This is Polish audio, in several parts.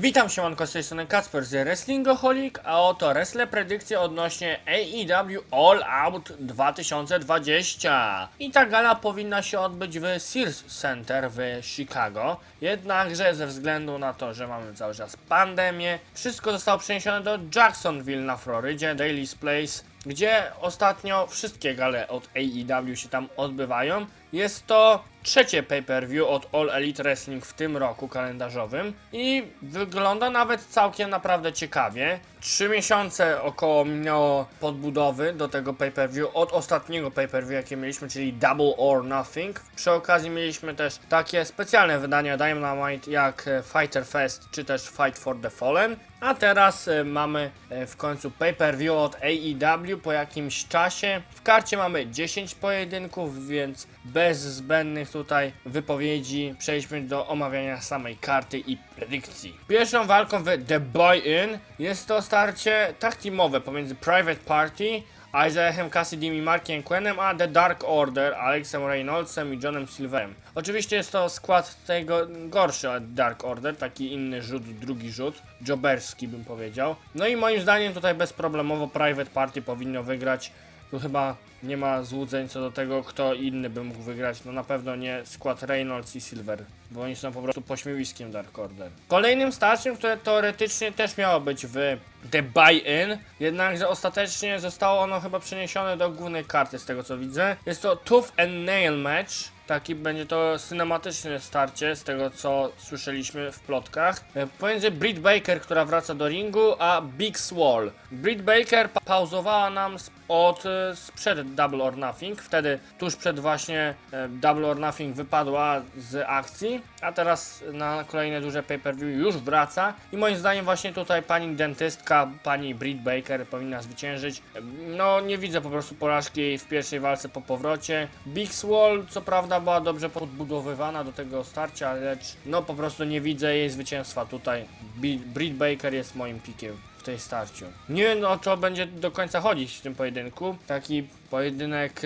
Witam się, manko z tej strony Kacper z Wrestlingoholik, a oto wrestle predykcje odnośnie AEW All Out 2020. I ta gala powinna się odbyć w Sears Center w Chicago, jednakże ze względu na to, że mamy cały czas pandemię, wszystko zostało przeniesione do Jacksonville na Florydzie, Daily's Place, gdzie ostatnio wszystkie gale od AEW się tam odbywają. Jest to trzecie pay-per-view od All Elite Wrestling w tym roku kalendarzowym i wygląda nawet całkiem naprawdę ciekawie. Trzy miesiące około minęło podbudowy do tego pay-per-view od ostatniego pay-per-view jakie mieliśmy, czyli Double or Nothing. Przy okazji mieliśmy też takie specjalne wydania Dynamite jak e, Fighter Fest czy też Fight for the Fallen. A teraz e, mamy e, w końcu pay-per-view od AEW po jakimś czasie. W karcie mamy 10 pojedynków, więc bez zbędnych tutaj wypowiedzi przejdźmy do omawiania samej karty i predykcji. Pierwszą walką w The Boy In jest to starcie tag teamowe pomiędzy Private Party Isaiahem Cassidy i Markiem Quenem, a The Dark Order, Alexem Reynoldsem i Johnem Silverem. Oczywiście jest to skład tego gorszy od Dark Order, taki inny rzut, drugi rzut, joberski bym powiedział. No i moim zdaniem tutaj bezproblemowo Private Party powinno wygrać. Tu chyba nie ma złudzeń co do tego, kto inny by mógł wygrać. No na pewno nie skład Reynolds i Silver, bo oni są po prostu pośmiewiskiem Dark Order. Kolejnym starciem, które teoretycznie też miało być w The Buy-In, jednakże ostatecznie zostało ono chyba przeniesione do głównej karty z tego co widzę. Jest to Tooth and Nail Match. Taki będzie to cinematyczne starcie z tego co słyszeliśmy w plotkach. E, Pomiędzy Britt Baker, która wraca do ringu, a Big Swall. Britt Baker pa pauzowała nam od e, sprzed Double or Nothing. Wtedy tuż przed właśnie e, Double or Nothing wypadła z akcji, a teraz na kolejne duże pay-per-view już wraca. I moim zdaniem właśnie tutaj pani dentystka, pani Britt Baker powinna zwyciężyć. No nie widzę po prostu porażki w pierwszej walce po powrocie. Big Swall co prawda była dobrze podbudowywana do tego starcia, lecz no po prostu nie widzę jej zwycięstwa tutaj. Britt Baker jest moim pikiem w tej starciu. Nie wiem o co będzie do końca chodzić w tym pojedynku. Taki pojedynek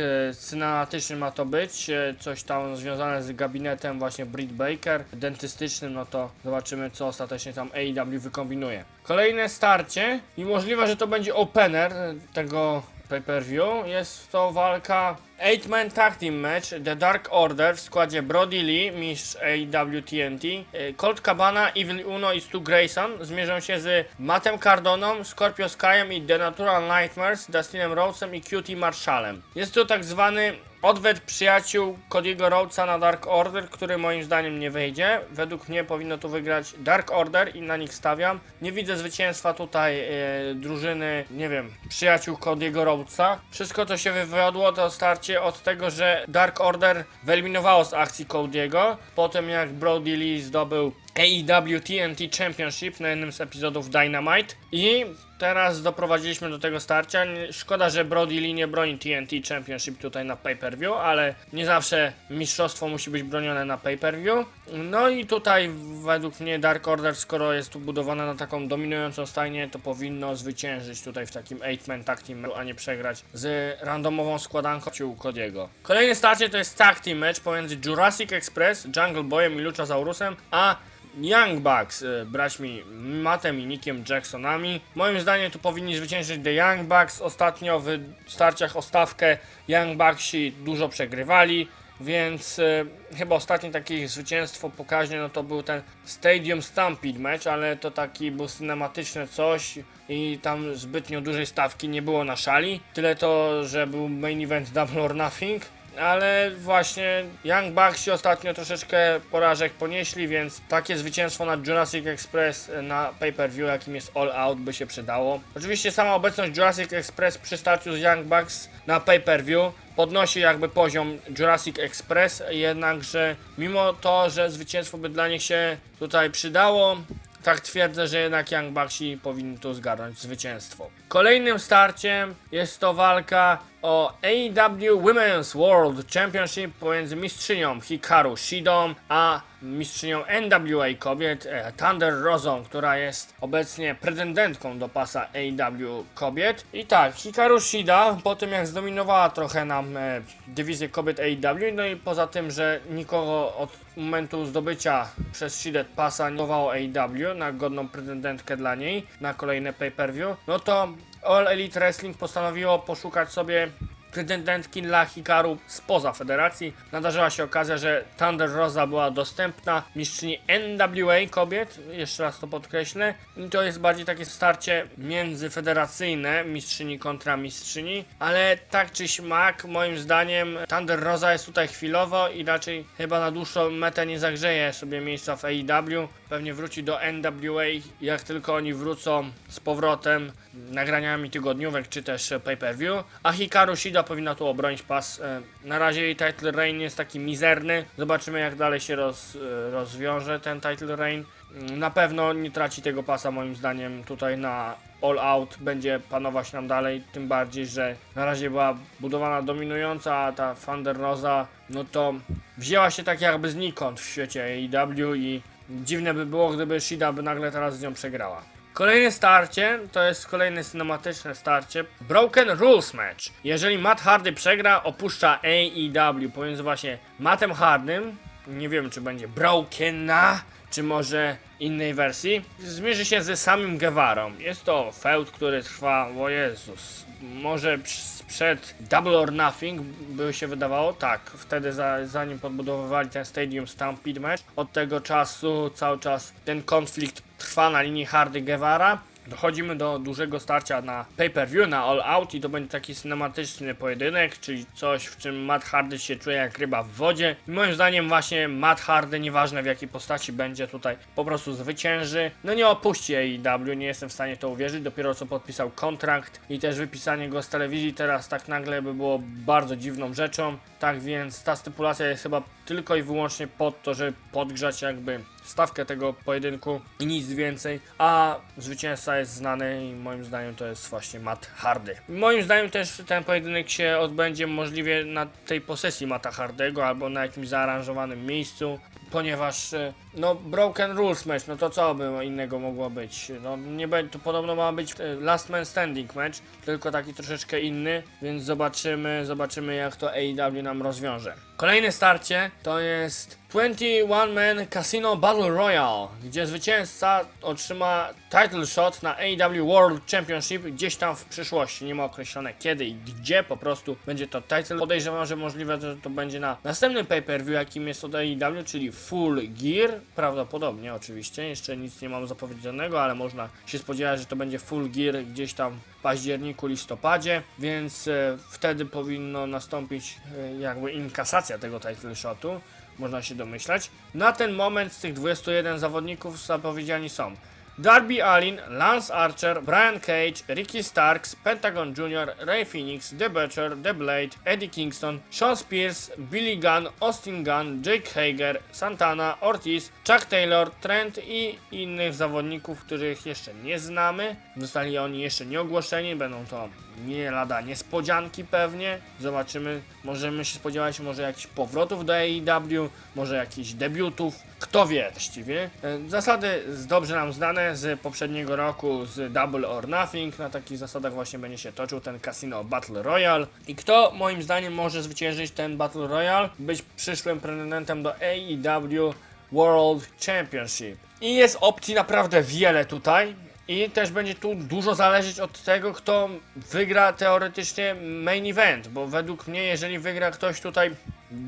e, ma to być, e, coś tam związane z gabinetem właśnie Britt Baker, dentystycznym, no to zobaczymy co ostatecznie tam AEW wykombinuje. Kolejne starcie i możliwe, że to będzie opener tego pay-per-view. Jest to walka 8-man tag team match The Dark Order w składzie Brody Lee, mistrz AEW TNT, y, Colt Cabana, Evil Uno i Stu Grayson zmierzą się z Mattem Cardoną, Scorpio Skyem i The Natural Nightmares, Dustinem Rhodesem i Cutie Marshallem. Jest to tak zwany odwet przyjaciół Cody'ego Rhodesa na Dark Order, który moim zdaniem nie wyjdzie. Według mnie powinno tu wygrać Dark Order i na nich stawiam. Nie widzę zwycięstwa tutaj e, drużyny, nie wiem, przyjaciół Cody'ego Rhodesa. Wszystko to się wywiodło to starcie od tego, że Dark Order wyeliminowało z akcji Cody'ego, po tym jak Brody Lee zdobył AEW TNT Championship na jednym z epizodów Dynamite i teraz doprowadziliśmy do tego starcia. Szkoda, że Brody Lee nie broni TNT Championship tutaj na pay-per-view, ale nie zawsze mistrzostwo musi być bronione na pay-per-view. No i tutaj według mnie Dark Order, skoro jest tu budowana na taką dominującą stajnię, to powinno zwyciężyć tutaj w takim 8-man tag team, a nie przegrać z randomową składanką u Cody'ego. Kolejny starcie to jest tag team match pomiędzy Jurassic Express, Jungle Boyem i Luchasaurusem, a Young Bucks, y, braćmi Mattem i Nickiem Jacksonami. Moim zdaniem tu powinni zwyciężyć The Young Bucks. Ostatnio w starciach o stawkę Young Bucksi dużo przegrywali, więc y, chyba ostatnie takie zwycięstwo pokaźne no to był ten Stadium Stampede match, ale to taki był cinematyczny coś i tam zbytnio dużej stawki nie było na szali. Tyle to, że był main event Double or Nothing. Ale właśnie Young Bucks ostatnio troszeczkę porażek ponieśli, więc takie zwycięstwo nad Jurassic Express na pay-per-view, jakim jest All Out, by się przydało. Oczywiście sama obecność Jurassic Express przy starciu z Young Bucks na pay-per-view podnosi jakby poziom Jurassic Express, jednakże mimo to, że zwycięstwo by dla nich się tutaj przydało, tak twierdzę, że jednak Young Bucksi powinni tu zgarnąć zwycięstwo. Kolejnym starciem jest to walka o AEW Women's World Championship pomiędzy mistrzynią Hikaru Shidą a mistrzynią NWA kobiet, e, Thunder Rozą, która jest obecnie pretendentką do pasa AEW kobiet. I tak, Hikaru Shida, po tym jak zdominowała trochę nam e, dywizję kobiet AEW, no i poza tym, że nikogo od momentu zdobycia przez Shidet pasa nie dawało AEW na godną pretendentkę dla niej na kolejne pay-per-view, no to All Elite Wrestling postanowiło poszukać sobie pretendentki dla Hikaru spoza federacji. Nadarzyła się okazja, że Thunder Rosa była dostępna mistrzyni NWA kobiet, jeszcze raz to podkreślę. I to jest bardziej takie starcie międzyfederacyjne, mistrzyni kontra mistrzyni, ale tak czy śmak, moim zdaniem Thunder Rosa jest tutaj chwilowo i raczej chyba na dłuższą metę nie zagrzeje sobie miejsca w AEW. Pewnie wróci do NWA, jak tylko oni wrócą z powrotem nagraniami tygodniówek czy też pay-per-view. A Hikaru Shida powinna tu obronić pas. E, Na razie jej title reign jest taki mizerny. Zobaczymy jak dalej się roz, e, rozwiąże ten title reign. Mm, Na pewno nie traci tego pasa moim zdaniem tutaj na All Out będzie panować nam dalej, tym bardziej, że na razie była budowana dominująca, a ta Thunder Rosa, no to wzięła się tak jakby znikąd w świecie AEW i dziwne by było, gdyby Shida by nagle teraz z nią przegrała. Kolejne starcie to jest kolejne cinematyczne starcie. Broken Rules Match. Jeżeli Matt Hardy przegra, opuszcza AEW pomiędzy właśnie Mattem Hardym, nie wiem czy będzie Brokena, czy może innej wersji, zmierzy się ze samym Guevarą. Jest to feud, który trwa, o Jezus, może sprzed Double or Nothing by się wydawało, tak, wtedy za, zanim podbudowywali ten Stadium Stampede match, od tego czasu cały czas ten konflikt trwa na linii Hardy Guevara. Dochodzimy do dużego starcia na pay-per-view, na All Out i to będzie taki cinematyczny pojedynek, czyli coś w czym Matt Hardy się czuje jak ryba w wodzie. I moim zdaniem właśnie Matt Hardy, nieważne w jakiej postaci będzie tutaj, po prostu zwycięży. No nie opuści AEW, nie jestem w stanie to uwierzyć, dopiero co podpisał kontrakt i też wypisanie go z telewizji teraz tak nagle by było bardzo dziwną rzeczą. Tak więc ta stypulacja jest chyba tylko i wyłącznie pod to, żeby podgrzać jakby stawkę tego pojedynku i nic więcej, a zwycięzca jest znany i moim zdaniem to jest właśnie Matt Hardy. Moim zdaniem też ten pojedynek się odbędzie możliwie na tej posesji Matta Hardego albo na jakimś zaaranżowanym miejscu, ponieważ e, no Broken Rules match, no to co by innego mogło być? No nie będzie, to podobno ma być e, Last Man Standing match, tylko taki troszeczkę inny, więc zobaczymy, zobaczymy jak to AEW nam rozwiąże. Kolejne starcie to jest 21 Man Casino Battle Royale, gdzie zwycięzca otrzyma title shot na AEW World Championship gdzieś tam w przyszłości. Nie ma określone kiedy i gdzie, po prostu będzie to title. Podejrzewam, że możliwe, że to będzie na następnym pay-per-view, jakim jest od AEW, czyli Full Gear. Prawdopodobnie, oczywiście. Jeszcze nic nie mam zapowiedzianego, ale można się spodziewać, że to będzie Full Gear gdzieś tam w październiku, listopadzie, więc e, wtedy powinno nastąpić e, jakby inkasacja tego title shotu można się domyślać. Na ten moment z tych 21 zawodników zapowiedziani są Darby Allin, Lance Archer, Brian Cage, Ricky Starks, Pentagon Jr., Ray Phoenix, The Butcher, The Blade, Eddie Kingston, Sean Spears, Billy Gunn, Austin Gunn, Jake Hager, Santana, Ortiz, Chuck Taylor, Trent i innych zawodników, których jeszcze nie znamy. Zostali oni jeszcze nie ogłoszeni, będą to nie lada niespodzianki pewnie. Zobaczymy, możemy się spodziewać może jakichś powrotów do AEW, może jakichś debiutów. Kto wie właściwie. E, Zasady dobrze nam znane z poprzedniego roku z Double or Nothing. Na takich zasadach właśnie będzie się toczył ten Casino Battle Royale. I kto moim zdaniem może zwyciężyć ten Battle Royale? Być przyszłym pretendentem do AEW World Championship. I jest opcji naprawdę wiele tutaj. I też będzie tu dużo zależeć od tego, kto wygra teoretycznie main event, bo według mnie, jeżeli wygra ktoś tutaj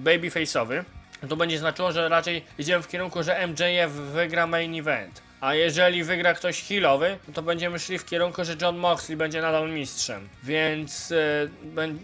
babyface'owy, to będzie znaczyło, że raczej idziemy w kierunku, że MJF wygra main event. A jeżeli wygra ktoś healowy, to będziemy szli w kierunku, że John Moxley będzie nadal mistrzem. Więc e,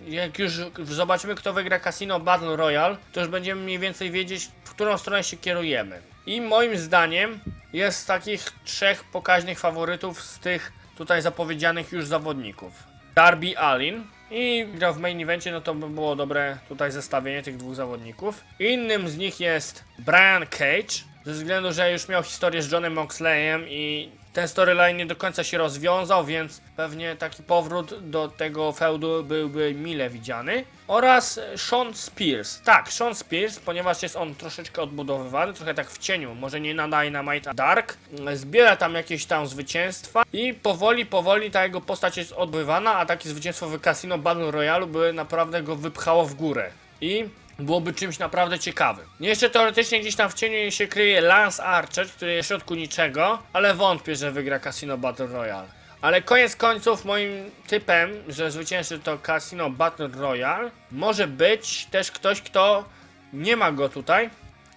jak już zobaczymy, kto wygra Casino Battle Royale, to już będziemy mniej więcej wiedzieć, w którą stronę się kierujemy. I moim zdaniem jest takich trzech pokaźnych faworytów z tych tutaj zapowiedzianych już zawodników. Darby Allin i grał w main evencie, no to by było dobre tutaj zestawienie tych dwóch zawodników. Innym z nich jest Brian Cage, ze względu, że już miał historię z Johnem Moxleyem i ten storyline nie do końca się rozwiązał, więc pewnie taki powrót do tego feudu byłby mile widziany. oraz Sean Spears. Tak, Sean Spears, ponieważ jest on troszeczkę odbudowywany, trochę tak w cieniu, może nie na Dynamite Dark. Zbiera tam jakieś tam zwycięstwa i powoli, powoli ta jego postać jest odbywana, a takie zwycięstwo w Casino Battle Royale by naprawdę go wypchało w górę. I byłoby czymś naprawdę ciekawym. Jeszcze teoretycznie gdzieś tam w cieniu się kryje Lance Archer, który jest w środku niczego, ale wątpię, że wygra Casino Battle Royale. Ale koniec końców moim typem, że zwycięży to Casino Battle Royale, może być też ktoś, kto nie ma go tutaj.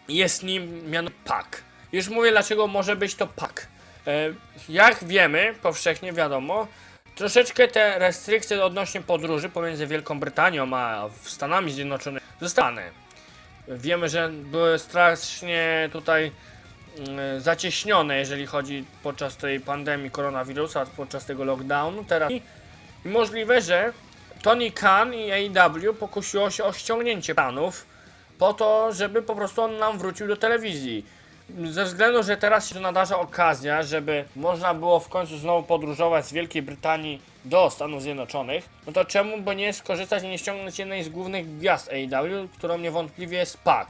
Jest nim miano Pack. Już mówię dlaczego może być to Pack. E, Jak wiemy, powszechnie wiadomo, troszeczkę te restrykcje odnośnie podróży pomiędzy Wielką Brytanią a Stanami Zjednoczonymi zostaną. Wiemy, że były strasznie tutaj mm, zacieśnione, jeżeli chodzi podczas tej pandemii koronawirusa, podczas tego lockdownu teraz. I możliwe, że Tony Khan i AEW pokusiło się o ściągnięcie planów po to, żeby po prostu on nam wrócił do telewizji. Ze względu, że teraz się nadarza okazja, żeby można było w końcu znowu podróżować z Wielkiej Brytanii do Stanów Zjednoczonych, no to czemu by nie skorzystać i nie ściągnąć jednej z głównych gwiazd AEW, którą niewątpliwie jest Pac.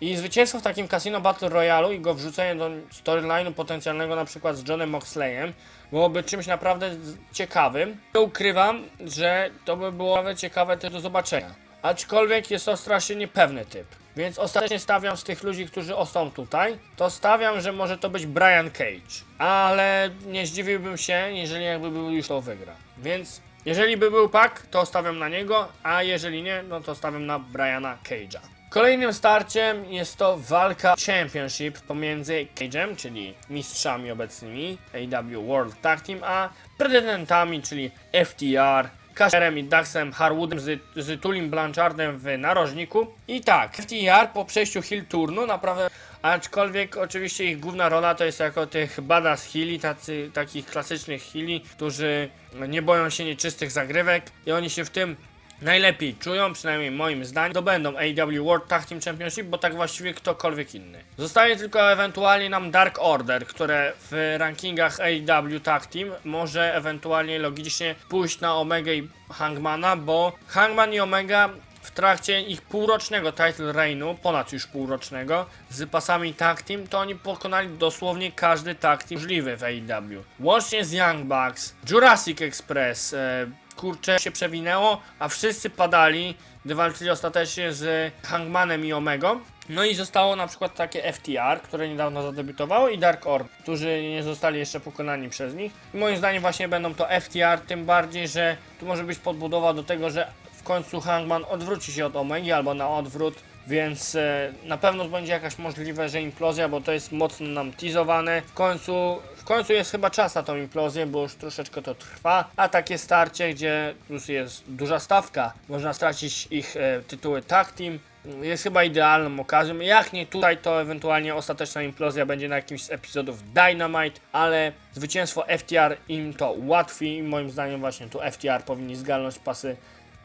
I zwycięstwo w takim Casino Battle Royale i go wrzucenie do storyline'u potencjalnego na przykład z Johnem Moxleyem byłoby czymś naprawdę ciekawym. Nie ukrywam, że to by było ciekawe też do zobaczenia. Aczkolwiek jest to strasznie niepewny typ. Więc ostatecznie stawiam z tych ludzi, którzy są tutaj, to stawiam, że może to być Brian Cage. Ale nie zdziwiłbym się, jeżeli jakby był już to wygra. Więc jeżeli by był Pac, to stawiam na niego, a jeżeli nie, no to stawiam na Briana Cage'a. Kolejnym starciem jest to walka Championship pomiędzy Cage'em, czyli mistrzami obecnymi AW World Tag Team, a pretendentami, czyli FTR, Kasherem i Daxem Harwoodem z, z Tulim Blanchardem w narożniku. I tak, FTR po przejściu Hill Turnu naprawdę, aczkolwiek oczywiście ich główna rola to jest jako tych badass heali, tacy, takich klasycznych heali, którzy nie boją się nieczystych zagrywek i oni się w tym najlepiej czują, przynajmniej moim zdaniem, to będą AEW World Tag Team Championship, bo tak właściwie ktokolwiek inny. Zostaje tylko ewentualnie nam Dark Order, które w rankingach AEW Tag Team może ewentualnie logicznie pójść na Omega i Hangmana, bo Hangman i Omega w trakcie ich półrocznego title reignu, ponad już półrocznego, z pasami tag team, to oni pokonali dosłownie każdy tag team możliwy w AEW. Łącznie z Young Bucks, Jurassic Express, e, kurczę się przewinęło, a wszyscy padali, gdy walczyli ostatecznie z Hangmanem i Omegą. No i zostało na przykład takie FTR, które niedawno zadebiutowało i Dark Order, którzy nie zostali jeszcze pokonani przez nich. I moim zdaniem właśnie będą to FTR, tym bardziej, że tu może być podbudowa do tego, że w końcu Hangman odwróci się od Omegi albo na odwrót, więc e, na pewno będzie jakaś możliwe, że implozja, bo to jest mocno nam teasowane. W końcu, w końcu jest chyba czas na tą implozję, bo już troszeczkę to trwa, a takie starcie, gdzie plus jest duża stawka, można stracić ich e, tytuły tag team, jest chyba idealną okazją. Jak nie tutaj, to ewentualnie ostateczna implozja będzie na jakimś z epizodów Dynamite, ale zwycięstwo FTR im to ułatwi i moim zdaniem właśnie tu FTR powinni zgarnąć pasy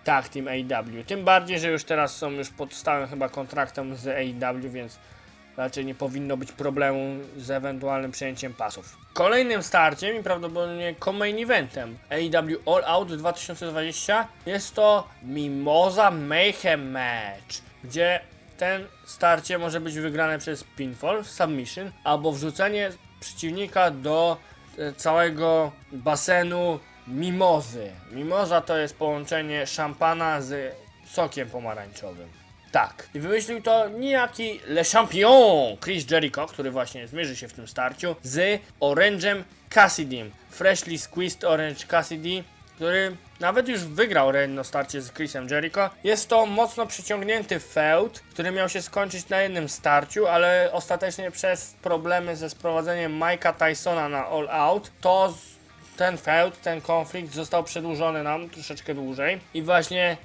Tag Team AEW. Tym bardziej, że już teraz są już pod stałym chyba kontraktem z AEW, więc raczej nie powinno być problemu z ewentualnym przejęciem pasów. Kolejnym starciem i prawdopodobnie co-main eventem AEW All Out 2020 jest to Mimosa Mayhem Match, gdzie ten starcie może być wygrane przez pinfall, submission albo wrzucenie przeciwnika do e, całego basenu mimozy. Mimoza to jest połączenie szampana z sokiem pomarańczowym. Tak. I wymyślił to niejaki Le Champion Chris Jericho, który właśnie zmierzy się w tym starciu z Orange'em Cassidym. Freshly Squeezed Orange Cassidy, który nawet już wygrał jedno starcie z Chrisem Jericho. Jest to mocno przyciągnięty feud, który miał się skończyć na jednym starciu, ale ostatecznie przez problemy ze sprowadzeniem Mike'a Tysona na All Out, to ten feud, ten konflikt został przedłużony nam troszeczkę dłużej. I właśnie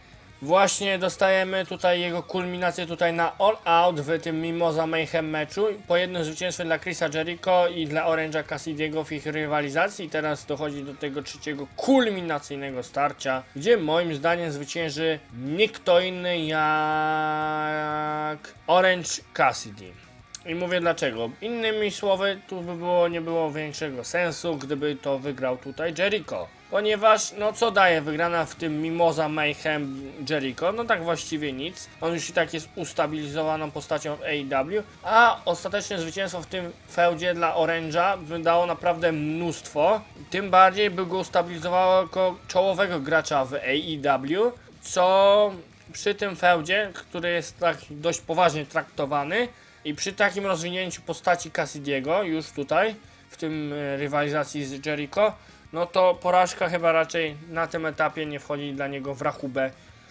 Właśnie dostajemy tutaj jego kulminację tutaj na All Out w tym Mimosa Mayhem meczu. Po jednym zwycięstwie dla Chrisa Jericho i dla Orange'a Cassidy'ego w ich rywalizacji. Teraz dochodzi do tego trzeciego kulminacyjnego starcia, gdzie moim zdaniem zwycięży nie kto inny jak Orange Cassidy. I mówię dlaczego. Innymi słowy, tu by było, nie było większego sensu, gdyby to wygrał tutaj Jericho. ponieważ, no co daje wygrana w tym Mimoza Mayhem Jericho? No tak właściwie nic. On już i tak jest ustabilizowaną postacią w AEW, a ostateczne zwycięstwo w tym feudzie dla Orange'a wydało naprawdę mnóstwo. Tym bardziej by go ustabilizowało jako czołowego gracza w AEW, co przy tym feudzie, który jest tak dość poważnie traktowany i przy takim rozwinięciu postaci Cassidiego już tutaj, w tym e, rywalizacji z Jericho, no to porażka chyba raczej na tym etapie nie wchodzi dla niego w rachubę.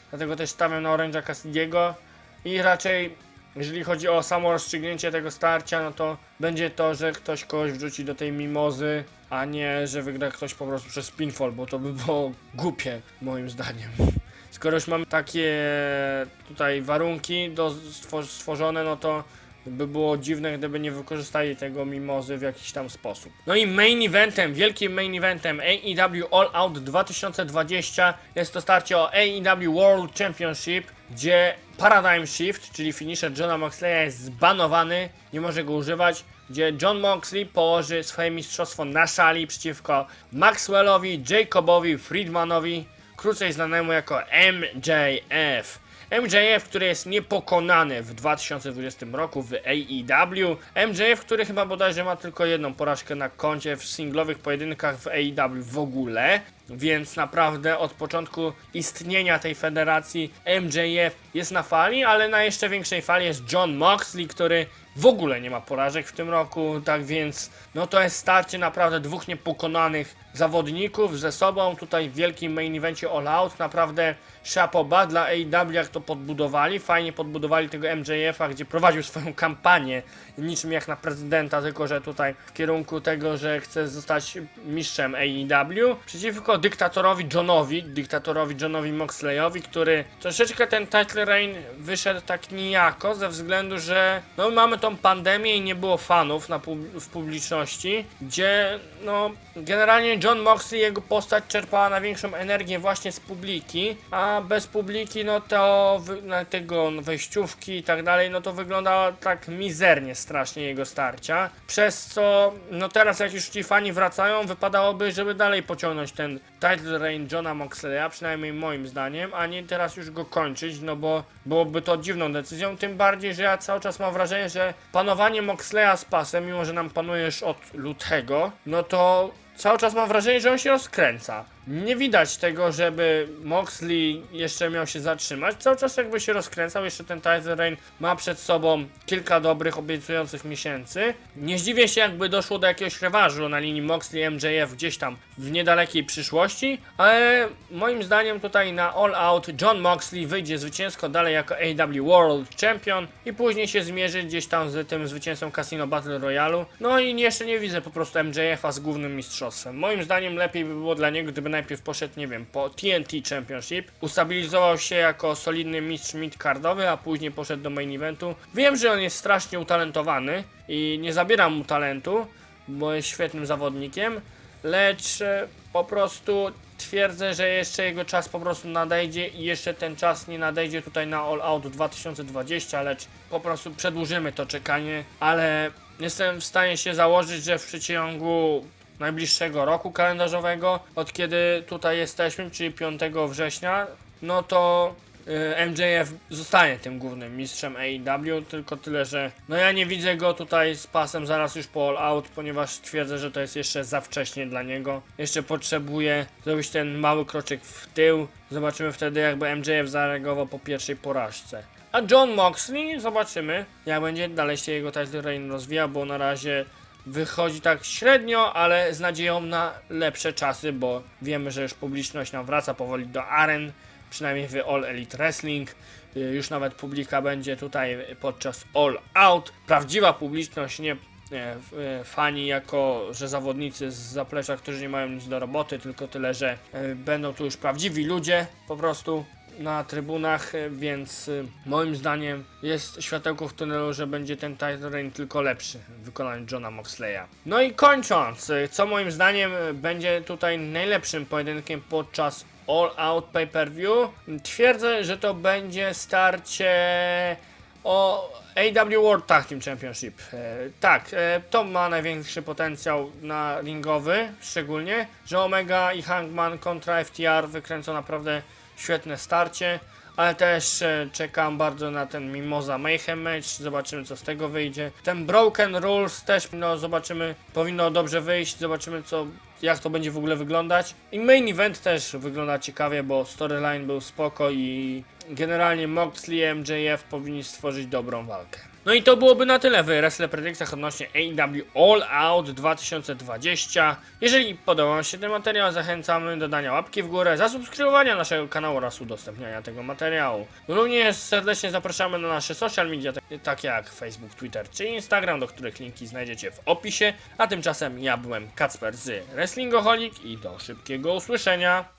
Dlatego też stawiam na Orange'a Cassidiego i raczej jeżeli chodzi o samo rozstrzygnięcie tego starcia, no to będzie to, że ktoś kogoś wrzuci do tej mimozy, a nie, że wygra ktoś po prostu przez pinfall, bo to by było głupie moim zdaniem. Skoro już mamy takie tutaj warunki do stwor- stworzone, no to by było dziwne, gdyby nie wykorzystali tego mimozy w jakiś tam sposób. No i main eventem, wielkim main eventem AEW All Out 2020 jest to starcie o AEW World Championship, gdzie Paradigm Shift, czyli finisher Johna Moxleya jest zbanowany, nie może go używać, gdzie John Moxley położy swoje mistrzostwo na szali przeciwko Maxwellowi, Jacobowi, Friedmanowi, krócej znanemu jako MJF. MJF, który jest niepokonany w 2020 roku w AEW. MJF, który chyba bodajże ma tylko jedną porażkę na koncie w singlowych pojedynkach w AEW w ogóle. Więc naprawdę od początku istnienia tej federacji MJF jest na fali, ale na jeszcze większej fali jest John Moxley, który w ogóle nie ma porażek w tym roku, tak więc no to jest starcie naprawdę dwóch niepokonanych zawodników ze sobą, tutaj w wielkim main evencie All Out, naprawdę szapoba dla AEW jak to podbudowali, fajnie podbudowali tego MJF-a, gdzie prowadził swoją kampanię, niczym jak na prezydenta, tylko że tutaj w kierunku tego, że chce zostać mistrzem AEW, przeciwko dyktatorowi Johnowi, dyktatorowi Johnowi Moxleyowi, który troszeczkę ten title reign wyszedł tak nijako, ze względu, że no mamy tą pandemię i nie było fanów na w publiczności, gdzie no generalnie John Moxley, jego postać czerpała największą energię właśnie z publiki, a bez publiki, no to na tego no, wejściówki i tak dalej, no to wyglądało tak mizernie strasznie jego starcia, przez co no teraz jak już ci fani wracają, wypadałoby, żeby dalej pociągnąć ten title reign Johna Moxleya, przynajmniej moim zdaniem, a nie teraz już go kończyć, no bo byłoby to dziwną decyzją, tym bardziej, że ja cały czas mam wrażenie, że panowanie Moxleya z pasem, mimo że nam panuje już od lutego, no to cały czas mam wrażenie, że on się rozkręca. Nie widać tego, żeby Moxley jeszcze miał się zatrzymać. Cały czas jakby się rozkręcał, jeszcze ten title reign ma przed sobą kilka dobrych, obiecujących miesięcy. Nie zdziwię się, jakby doszło do jakiegoś rewanżu na linii Moxley-MJF gdzieś tam w niedalekiej przyszłości, ale moim zdaniem tutaj na All Out John Moxley wyjdzie zwycięsko dalej jako AW World Champion i później się zmierzy gdzieś tam z tym zwycięzcą Casino Battle Royale. No i jeszcze nie widzę po prostu MJF-a z głównym mistrzostwem. Moim zdaniem lepiej by było dla niego, gdyby najpierw poszedł, nie wiem, po TNT Championship, ustabilizował się jako solidny mistrz mid-cardowy, a później poszedł do main eventu. Wiem, że on jest strasznie utalentowany i nie zabieram mu talentu, bo jest świetnym zawodnikiem, lecz e, po prostu twierdzę, że jeszcze jego czas po prostu nadejdzie i jeszcze ten czas nie nadejdzie tutaj na All Out 2020, lecz po prostu przedłużymy to czekanie, ale jestem w stanie się założyć, że w przeciągu najbliższego roku kalendarzowego, od kiedy tutaj jesteśmy, czyli 5 września, no to y, MJF zostanie tym głównym mistrzem AEW, tylko tyle, że no ja nie widzę go tutaj z pasem zaraz już po All Out, ponieważ twierdzę, że to jest jeszcze za wcześnie dla niego. Jeszcze potrzebuje zrobić ten mały kroczek w tył. Zobaczymy wtedy jakby MJF zareagował po pierwszej porażce. A John Moxley zobaczymy jak będzie dalej się jego title reign rozwijał, bo na razie wychodzi tak średnio, ale z nadzieją na lepsze czasy, bo wiemy, że już publiczność nam wraca powoli do aren, przynajmniej w All Elite Wrestling. Y, Już nawet publika będzie tutaj podczas All Out. Prawdziwa publiczność, nie e, fani jako, że zawodnicy z zaplecza, którzy nie mają nic do roboty, tylko tyle, że e, będą tu już prawdziwi ludzie po prostu na trybunach, e, więc e, moim zdaniem jest światełko w tunelu, że będzie ten reign tylko lepszy w wykonaniu Johna Moxleya. No i kończąc, e, co moim zdaniem będzie tutaj najlepszym pojedynkiem podczas All Out Pay-Per-View, twierdzę, że to będzie starcie o AW World Tag Team Championship. Tak, to ma największy potencjał na ringowy, szczególnie, że Omega i Hangman kontra FTR wykręcą naprawdę świetne starcie, ale też e, czekam bardzo na ten Mimosa Mayhem match, zobaczymy co z tego wyjdzie. Ten Broken Rules też, no zobaczymy, powinno dobrze wyjść, zobaczymy co, jak to będzie w ogóle wyglądać. I main event też wygląda ciekawie, bo storyline był spoko i generalnie Moxley i MJF powinni stworzyć dobrą walkę. No i to byłoby na tyle w Wrestle Predictach odnośnie AEW All Out 2020. Jeżeli podobał się ten materiał, zachęcamy do dania łapki w górę, zasubskrybowania naszego kanału oraz udostępniania tego materiału. Również serdecznie zapraszamy na nasze social media, tak- takie jak Facebook, Twitter czy Instagram, do których linki znajdziecie w opisie. A tymczasem ja byłem Kacper z Wrestlingoholik i do szybkiego usłyszenia.